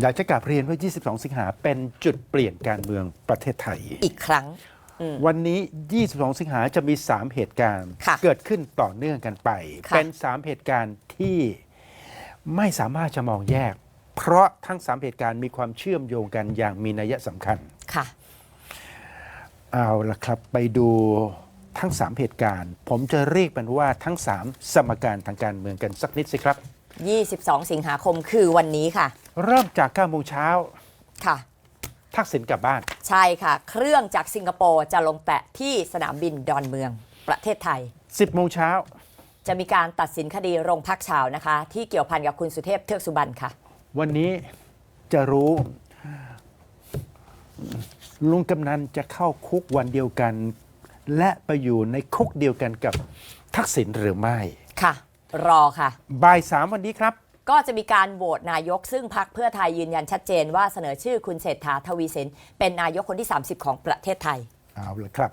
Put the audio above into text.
อยากจะกลับเรียนว่า 22 สิงหาเป็นจุดเปลี่ยนการเมืองประเทศไทย อีกครั้ง วันนี้ 22 สิงหาจะมี 3 เหตุการณ์ค่ะเกิดขึ้นต่อเนื่องกันไป ค่ะ เป็น 3 เหตุการณ์ที่ไม่สามารถจะมองแยก เพราะทั้ง 3 เหตุการณ์มีความเชื่อมโยงกันอย่างมีนัยสำคัญ ค่ะ เอาละครับไปดูทั้ง 3 เหตุการณ์ ผมจะเรียกมันว่าทั้ง 3 สมการทางการเมืองกันสักนิดสิครับ 22 สิงหาคมคือวันนี้ค่ะ เริ่มจาก9โมงเช้าค่ะ ทักษิณกลับบ้าน ใช่ค่ะ เครื่องจากสิงคโปร์จะลงแตะที่สนามบินดอนเมืองประเทศไทย 10โมงเช้าจะมีการตัดสินคดีโรงพักชาวนะคะ ที่เกี่ยวพันกับคุณสุเทพเทือกสุบรรณค่ะ วันนี้จะรู้ลุงกำนันจะเข้าคุกวันเดียวกัน และไปอยู่ในคุกเดียวกันกับทักษิณหรือไม่ค่ะ รอค่ะ บ่ายสามวันนี้ครับ ก็จะมีการโหวตนายกซึ่งพักเพื่อไทยยืนยันชัดเจนว่าเสนอชื่อคุณเศรษฐาทวีสินเป็นนายกคนที่ 30 ของประเทศไทย เอาละครับ